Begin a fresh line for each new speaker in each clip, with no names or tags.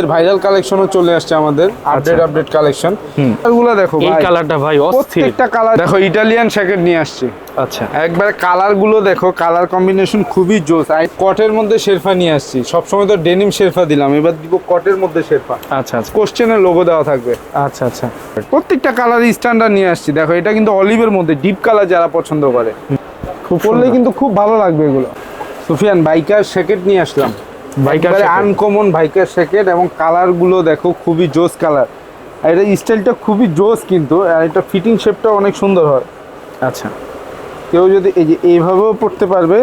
এর ভাইরাল কালেকশনও চলে আসছে আমাদের আপডেট আপডেট কালেকশন এগুলো দেখো
এই কালারটা ভাই অস্থির।
প্রত্যেকটা কালার দেখো ইটালিয়ান শ্যাকেট নিয়ে আসছে।
আচ্ছা।
একবার কালারগুলো দেখো কালার কম্বিনেশন খুবই জোস। আর কটের মধ্যে শেরফা নিয়ে আসছি। সবসময় তো ডেনিম শেরফা দিলাম এবার দিব কটের মধ্যে শেরফা।
আচ্ছা আচ্ছা।
কোশ্চেনের লোগো দেওয়া থাকবে।
আচ্ছা আচ্ছা।
প্রত্যেকটা কালার স্ট্যান্ডার্ড নিয়ে আসছি। দেখো এটা কিন্তু অলিভের মধ্যে ডিপ কালার যারা পছন্দ করে।
খুব
পরলে কিন্তু খুব ভালো লাগবে এগুলো। সুফিয়ান বাইকার শ্যাকেট নিয়ে আসলাম। আনকমন বাইকার শ্যাকেট এবং কালারগুলো দেখো খুবই জোস কালার আর এটা স্টাইলটা খুবই জোস কিন্তু আর এটা ফিটিং শেপটা অনেক সুন্দর হয়।
আচ্ছা।
কেউ যদি এই যে এইভাবেও পড়তে পারবে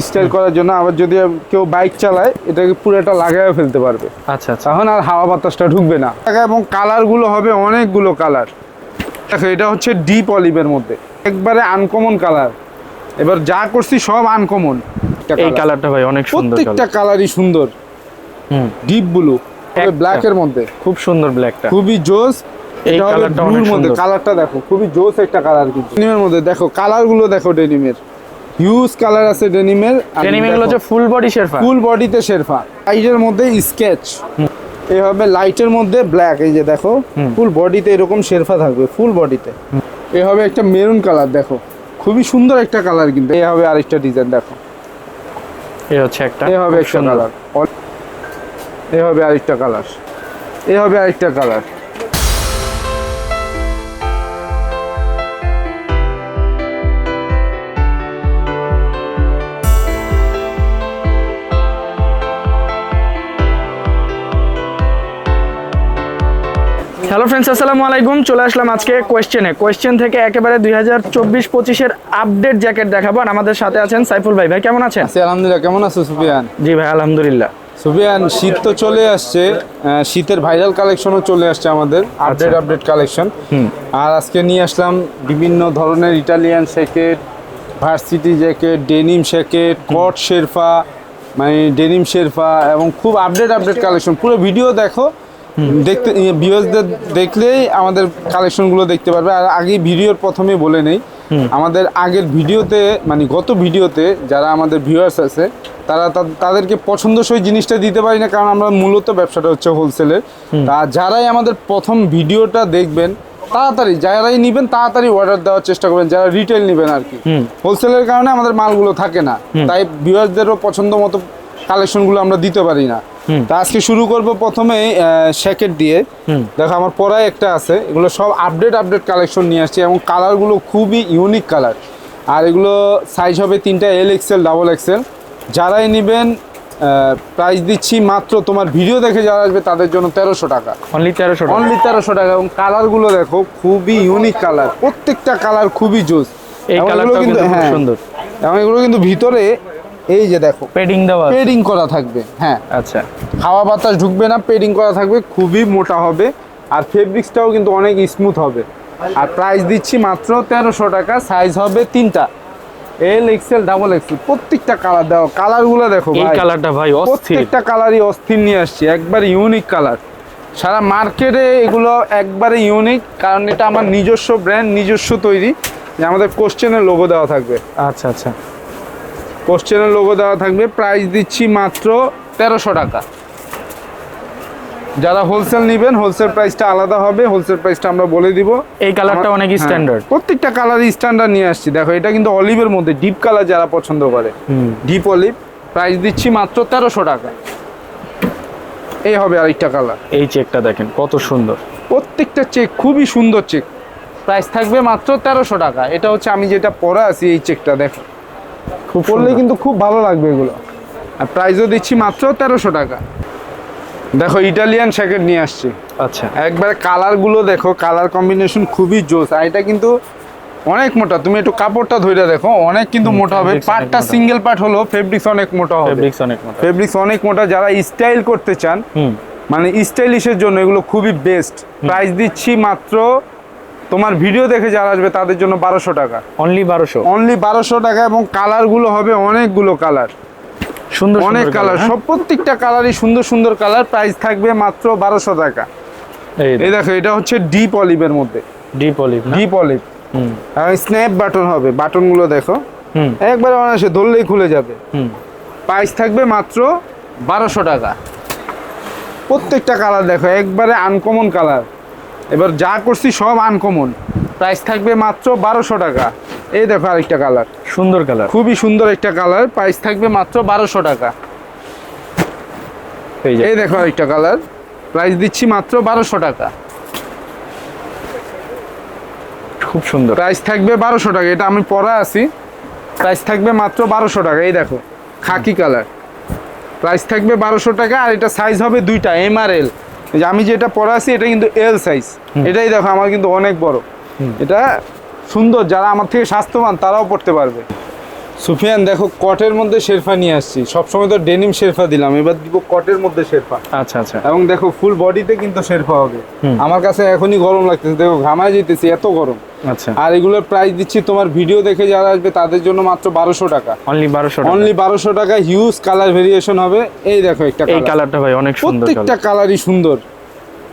স্টাইল করার জন্য আবার যদি কেউ বাইক চালায় এটাকে পুরোটা লাগাইও ফেলতে পারবে।
আচ্ছা আচ্ছা।
তখন আর হাওয়া বাতাসটা ঢুকবে না। এবং কালারগুলো হবে অনেকগুলো কালার দেখো এটা হচ্ছে ডিপ অলিভের মধ্যে। একবারে আনকমন কালার এবার যা করছি সব আনকমন
এই কালারটা ভাই অনেক সুন্দর
প্রত্যেকটা কালারই সুন্দর।
হুম।
Deep blue. ব্ল্যাক এর মধ্যে।
খুব সুন্দর ব্ল্যাকটা
খুবই জোস।
এই কালারটা অনেক সুন্দর।
কালারটা দেখো খুবই জোস একটা কালার কিন্তু। ডেনিমের মধ্যে দেখো কালারগুলো দেখো ডেনিমের হিউজ কালার আছে ডেনিমের
ডেনিম এগুলো হচ্ছে ফুল বডি শেরফা।
ফুল বডিতে শেরফা। লাইটের মধ্যে স্কেচ এই হবে লাইটের মধ্যে ব্ল্যাক এই যে দেখো ফুল বডিতে এরকম শেরফা থাকবে ফুল বডিতে এই হবে একটা মেরুন কালার দেখো। খুবই সুন্দর একটা কালার কিন্তু। এই হবে আরেকটা ডিজাইন দেখো।
এই হচ্ছে একটা
এ হবে একটা। কালার। এই হবে আরেকটা কালার। এই হবে আরেকটা কালার।
হ্যালো ফ্রেন্ডস আসসালামু আলাইকুম। চলে আসলাম আজকে কোয়েশ্চেনে কোয়েশ্চেন থেকে একেবারে দুই হাজার চব্বিশ পঁচিশের আপডেট জ্যাকেট দেখাবো আর আমাদের সাথে আছেন সাইফুল ভাই। ভাই কেমন আছেন?
আছি আলহামদুলিল্লাহ। কেমন আছো সুফিয়ান?
জি ভাই আলহামদুলিল্লাহ।
সুফিয়ান শীত তো চলে আসছে। শীতের ভাইরাল কালেকশনও চলে আসছে আমাদের। আপডেট আপডেট কালেকশন আর আজকে নিয়ে আসলাম বিভিন্ন ধরনের Italian jacket varsity jacket denim jacket cot sherpa মানে ডেনিম শেরফা এবং খুব আপডেট আপডেট কালেকশন পুরো ভিডিও দেখো। দেখতে ভিউয়ার্সদের দেখলেই আমাদের কালেকশনগুলো দেখতে পারবে। আর আগে ভিডিওর প্রথমে বলে নেই আমাদের আগের ভিডিওতে মানে গত ভিডিওতে যারা আমাদের ভিউয়ার্স আছে তারা তাদেরকে পছন্দসই জিনিসটা দিতে পারি না কারণ আমরা মূলত ব্যবসাটা হচ্ছে হোলসেলের তা যারাই আমাদের প্রথম ভিডিওটা দেখবেন তাড়াতাড়ি যারাই নিবেন তাড়াতাড়ি অর্ডার দেওয়ার চেষ্টা করবেন যারা রিটেল নেবেন আর কি। হোলসেলের কারণে আমাদের মালগুলো থাকে না। তাই ভিউয়ার্সদেরও পছন্দ মতো কালেকশনগুলো আমরা দিতে পারি না। তা আজকে শুরু করব প্রথমে শ্যাকেট দিয়ে। দেখো আমার পরায় একটা আছে। এগুলো সব আপডেট আপডেট কালেকশন নিয়ে আসছে এবং কালারগুলো খুবই ইউনিক কালার আর এগুলো সাইজ হবে তিনটা এল এক্সেল ডাবল এক্সেল যারাই নেবেন প্রাইস দিচ্ছি মাত্র তোমার ভিডিও দেখে যারা আসবে তাদের জন্য তেরোশো টাকা।
অনলি তেরোশো টাকা।
অনলি তেরোশো টাকা এবং কালারগুলো দেখো খুবই ইউনিক কালার প্রত্যেকটা কালার খুবই জোস
এই
এগুলো
কিন্তু
হ্যাঁ,
সুন্দর।
এবং এগুলো কিন্তু ভিতরে এই যে দেখো
পেডিং দেওয়া
পেডিং করা থাকবে হ্যাঁ।
আচ্ছা।
হাওয়া বাতাস ঢুকবে না পেডিং করা থাকবে খুবই মোটা হবে আর ফেব্রিক্সটাও কিন্তু অনেক স্মুথ হবে। আর প্রাইস দিচ্ছি মাত্র তেরোশো টাকা সাইজ হবে তিনটা। এল এক্সেল ডাবল এক্সেল প্রত্যেকটা কালার দাও কালারগুলো দেখো
এই কালারটা ভাই অস্থির।
প্রত্যেকটা কালারই অস্থির নিয়ে আসছি একবার ইউনিক কালার সারা মার্কেটে এগুলো একবারে ইউনিক কারণ এটা আমার নিজস্ব ব্র্যান্ড নিজস্ব তৈরি। যে আমাদের কোশ্চেনের লোগো দেওয়া থাকবে।
আচ্ছা আচ্ছা।
কোশ্চেনের লোগো দেওয়া থাকবে। প্রাইস দিচ্ছি মাত্র তেরোশো টাকা। যারা হোলসেল নেবেন হোলসেল প্রাইসটা আলাদা হবে। হোলসেল প্রাইসটা আমরা বলে দিব।
এই কালারটা অনেক স্ট্যান্ডার্ড
প্রত্যেকটা কালারই স্ট্যান্ডার্ড নিয়ে আসছি। দেখো এটা কিন্তু অলিভের মধ্যে ডিপ কালার যারা পছন্দ করে। ডিপ অলিভ প্রাইস দিচ্ছি মাত্র তেরোশো টাকা। এই হবে আরেকটা কালার
এই চেকটা দেখেন কত সুন্দর।
প্রত্যেকটা চেক খুবই সুন্দর চেক প্রাইস থাকবে মাত্র তেরোশো টাকা। এটা হচ্ছে আমি যেটা পরে আছি এই চেকটা দেখো।
খুব
পরলে কিন্তু খুব ভালো লাগবে এগুলো। আর প্রাইসও দিচ্ছি মাত্র তেরোশো টাকা। দেখো ইটালিয়ান শ্যাকেট নিয়ে আসছি।
আচ্ছা।
একবার কালারগুলো দেখো কালার কম্বিনেশন খুবই জোস। আর এটা কিন্তু অনেক মোটা। তুমি একটু কাপড়টা ধরে দেখো অনেক কিন্তু মোটা হবে। পার্টটা সিঙ্গেল পার্ট হলো ফেব্রিক্স অনেক মোটা হবে।
ফেব্রিক্স অনেক মোটা।
ফেব্রিক্স অনেক মোটা। যারা স্টাইল করতে চান মানে স্টাইলিশের জন্য এগুলো খুবই বেস্ট প্রাইস দিচ্ছি মাত্র তোমার ভিডিও দেখে যারা আসবে তাদের জন্য বারোশো টাকা।
অনলি বারোশো?
অনলি বারোশো টাকা এবং কালারগুলো হবে অনেকগুলো কালার।
সুন্দর
অনেক কালার
হ্যাঁ?
সব প্রত্যেকটা কালারই সুন্দর সুন্দর কালার। প্রাইস থাকবে মাত্র বারোশো টাকা।
এই
দেখো। এটা হচ্ছে ডিপ অলিভের মধ্যে।
Deep olive
deep olive snap button হবে বাটনগুলো দেখো।
হুম।
একবারে অনায়াসে ধরলেই খুলে যাবে।
হুম।
প্রাইস থাকবে মাত্র বারোশো টাকা। প্রত্যেকটা কালার দেখো একবারে আনকমন কালার। এবার যা করছি সব আনকমন প্রাইস থাকবে মাত্র বারোশো টাকা। এই দেখো আরেকটা কালার
সুন্দর কালার
খুবই সুন্দর একটা কালার প্রাইস থাকবে মাত্র বারোশো টাকা।
এই
দেখো আরেকটা কালার প্রাইস দিচ্ছি মাত্র বারোশো টাকা।
খুব সুন্দর।
প্রাইস থাকবে বারোশো টাকা। এটা আমি পরা আছি। প্রাইস থাকবে মাত্র বারোশো টাকা। এই দেখো খাকি কালার প্রাইস থাকবে বারোশো টাকা আর এটা সাইজ হবে দুইটা এম আর এল যে আমি যেটা পরে আছি এটা কিন্তু এল সাইজ এটাই দেখো আমার কিন্তু অনেক বড়। এটা সুন্দর যারা আমার থেকে স্বাস্থ্যবান তারাও পড়তে পারবে। সুফিয়ান দেখো কটের মধ্যে শেরফা নিয়ে আসছি। সবসময় তো ডেনিম শেরফা দিলাম এবার দিব কটের মধ্যে শেরফা।
আচ্ছা আচ্ছা।
এবং দেখো ফুল বডিতে কিন্তু শেরফা হবে। আমার কাছে এখনই গরম লাগতেছে দেখো ঘামায় যেতেছি এত গরম।
আচ্ছা।
আর এগুলোর প্রাইস দিচ্ছি তোমার ভিডিও দেখে যারা আসবে তাদের জন্য মাত্র বারোশো টাকা।
অনলি বারোশো
অনলি বারোশো টাকা হিউজ কালার ভেরিয়েশন হবে। এই দেখো একটা
এই কালারটা ভাই অনেক সুন্দর
প্রত্যেকটা কালারই সুন্দর।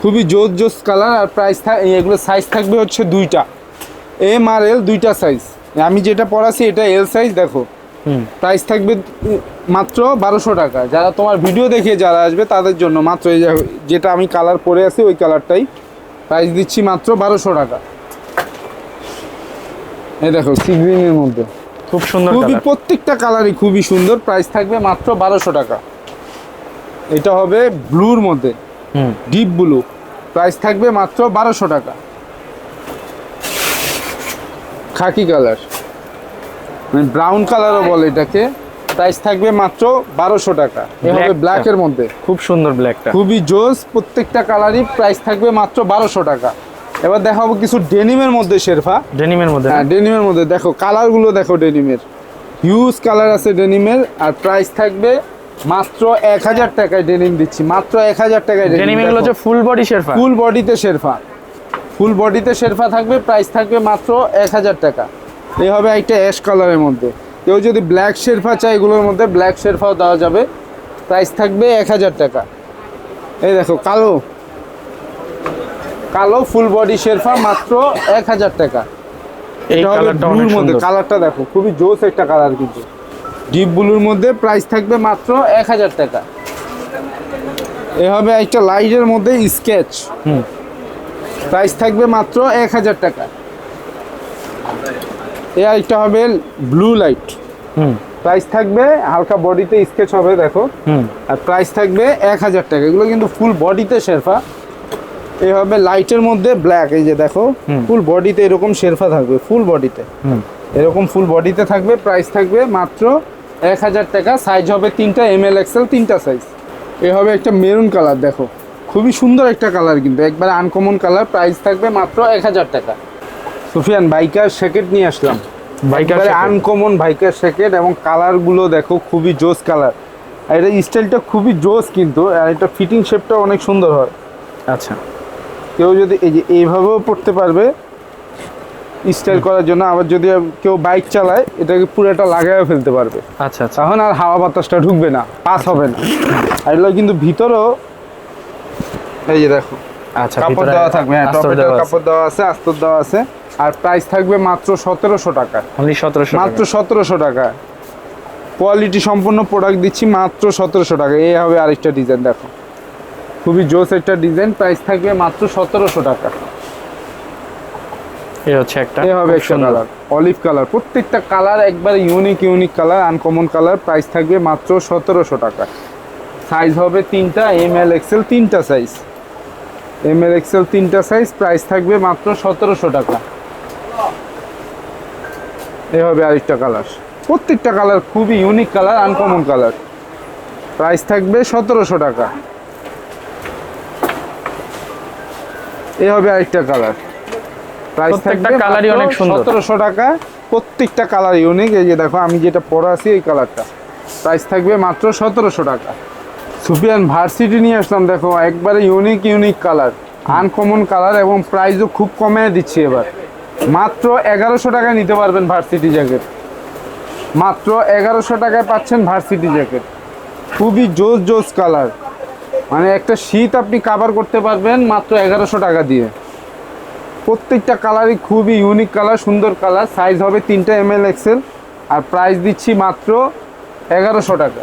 খুবই জোস জোস কালার আর প্রাইস এগুলো সাইজ থাকবে হচ্ছে দুইটা। এম আর এল দুইটা সাইজ আমি যেটা পড়াছি এটা এল সাইজ দেখো। প্রাইস থাকবে মাত্র বারোশো টাকা। যারা তোমার ভিডিও দেখে যারা আসবে তাদের জন্য মাত্র এই যেটা আমি কালার পরে আছি ওই কালারটাই প্রাইস দিচ্ছি মাত্র বারোশো টাকা। এই দেখো সি গ্রিনের মধ্যে।
খুব সুন্দর
খুবই প্রত্যেকটা কালারই খুবই সুন্দর প্রাইস থাকবে মাত্র বারোশো টাকা। এটা হবে ব্লুর মধ্যে। ডিপ ব্লু প্রাইস থাকবে মাত্র বারোশো টাকা। খাকি কালার। মানে ব্রাউন কালারও বলে এটাকে। প্রাইস থাকবে মাত্র বারোশো টাকা। এ হবে ব্ল্যাকের মধ্যে।
খুব সুন্দর ব্ল্যাকটা
খুবই জোস প্রত্যেকটা কালারই প্রাইস থাকবে মাত্র বারোশো টাকা। এবার দেখাবো কিছু ডেনিমের মধ্যে শেরফা।
ডেনিমের মধ্যে?
হ্যাঁ ডেনিমের মধ্যে। দেখো কালারগুলো দেখো ডেনিমের। হিউজ কালার আছে ডেনিমের আর প্রাইস থাকবে মাত্র এক হাজার টাকায় ডেনিম দিচ্ছি। মাত্র এক হাজার টাকায়
ডেনিম এগুলো হচ্ছে ফুল বডি শেরফা।
ফুল বডিতে শেরফা। ফুল বডিতে শেরফা থাকবে প্রাইস থাকবে মাত্র এক হাজার টাকা। এই হবে একটা অ্যাশ কালারের মধ্যে। কেউ যদি ব্ল্যাক শেরফা চায় এগুলোর মধ্যে ব্ল্যাক শেরফাও দেওয়া যাবে। প্রাইস থাকবে এক হাজার টাকা। এই দেখো কালো। কালো ফুল বডি শেরফা মাত্র এক হাজার টাকা। এটা হবে
কালারটা
ব্লুর মধ্যে। কালারটা দেখো খুবই জোস একটা কালার কিন্তু। ডিপ ব্লুর মধ্যে প্রাইস থাকবে মাত্র এক হাজার টাকা। এ হবে একটা লাইটের মধ্যে স্কেচ
হুম।
প্রাইস থাকবে মাত্র এক হাজার টাকা। এ আরেকটা হবে ব্লু লাইট।
হুম।
প্রাইস থাকবে হালকা বডিতে স্কেচ হবে দেখো।
হুম।
আর প্রাইস থাকবে এক হাজার টাকা। এগুলো কিন্তু ফুল বডিতে শেরফা। এই হবে লাইটের মধ্যে ব্ল্যাক এই যে দেখো। ফুল বডিতে এরকম শেরফা থাকবে ফুল বডিতে।
হুম।
এরকম ফুল বডিতে থাকবে প্রাইস থাকবে মাত্র এক হাজার টাকা। সাইজ হবে তিনটা এম এল এক্সেল তিনটা সাইজ। এ হবে একটা মেরুন কালার দেখো। খুবই সুন্দর একটা কালার কিন্তু একবারে আনকমন কালার প্রাইস থাকবে মাত্র এক হাজার টাকা। সুফিয়ান বাইকার জ্যাকেট নিয়ে আসলাম।
বাইকার
আনকমন বাইকার জ্যাকেট এবং কালারগুলো দেখো খুবই জোস কালার। আর এটা স্টাইলটা খুবই জোস কিন্তু আর এটা ফিটিং শেপটা অনেক সুন্দর হয়।
আচ্ছা।
কেউ যদি এই যে এইভাবেও পড়তে পারবে স্টাইল করার জন্য আবার যদি কেউ বাইক চালায় এটাকে পুরোটা লাগাইও ফেলতে পারবে।
আচ্ছা আচ্ছা।
তখন আর হাওয়া বাতাসটা ঢুকবে না পাস হবে না। আর এগুলো কিন্তু ভিতরেও এই যে দেখো
আচ্ছা
কাপড় দেওয়া থাকবে হ্যাঁ
আছে।
কাপড় দেওয়া আছে আস্তর দেওয়া আছে। আর প্রাইস থাকবে মাত্র সতেরোশো টাকা।
সতেরোশো
মাত্র সতেরোশো টাকা। কোয়ালিটি সম্পন্ন প্রোডাক্ট দিচ্ছি মাত্র সতেরোশো টাকা। এই হবে আরেকটা ডিজাইন দেখো। খুবই জোস একটা ডিজাইন প্রাইস থাকবে মাত্র সতেরোশো টাকা।
এই হচ্ছে একটা
এই হবে একটা কালার অলিভ কালার প্রত্যেকটা কালার একবার unique unique colour uncommon colour price থাকবে মাত্র সতেরোশো টাকা। সাইজ হবে তিনটা এম এল এক্সেল তিনটা সাইজ এম এল এক্সেল তিনটা সাইজ প্রাইস থাকবে মাত্র সতেরোশো টাকা। এ হবে আরেকটা কালার প্রত্যেকটা কালার খুবই unique colour uncommon colour price থাকবে সতেরোশো টাকা। এ হবে আরেকটা কালার প্রাইস থাকবে
কালারই অনেক সুন্দর।
সতেরোশো টাকা। প্রত্যেকটা কালার ইউনিক এই যে দেখো আমি যেটা পরে আছি এই কালারটা প্রাইস থাকবে মাত্র সতেরোশো টাকা। সুফিয়ান ভার্সিটি নিয়ে আসলাম, দেখো, একবারে unique unique colour uncommon colour এবং প্রাইসও খুব কমে দিচ্ছি এবার। মাত্র এগারোশো টাকায় নিতে পারবেন ভার্সিটি জ্যাকেট মাত্র এগারোশো টাকায় পাচ্ছেন ভার্সিটি জ্যাকেট খুবই জোস জোস কালার মানে একটা শীত আপনি কাভার করতে পারবেন মাত্র এগারোশো টাকা দিয়ে। প্রত্যেকটা কালারই খুবই ইউনিক কালার সুন্দর কালার সাইজ হবে তিনটা এম এল এক্সেল আর প্রাইস দিচ্ছি মাত্র এগারোশো টাকা।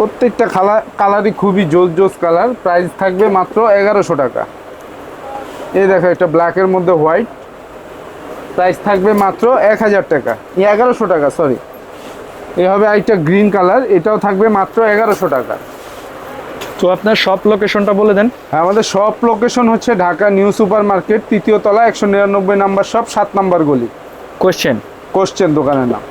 প্রত্যেকটা কালার কালারই খুবই জোস জোস কালার। প্রাইস থাকবে মাত্র এগারোশো টাকা। এই দেখো একটা ব্ল্যাকের মধ্যে হোয়াইট প্রাইস থাকবে মাত্র এক হাজার টাকা। এগারোশো টাকা সরি এ হবে একটা গ্রিন কালার এটাও থাকবে মাত্র এগারোশো টাকা।
তো আপনার শপ লোকেশনটা বলে দেন।
আমাদের শপ লোকেশন হচ্ছে ঢাকা নিউ সুপার মার্কেট তৃতীয় তলা একশো নিরানব্বই নাম্বার শপ সাত নাম্বার গলি।
কোয়েশ্চেন
কোশ্চেন দোকানের নাম।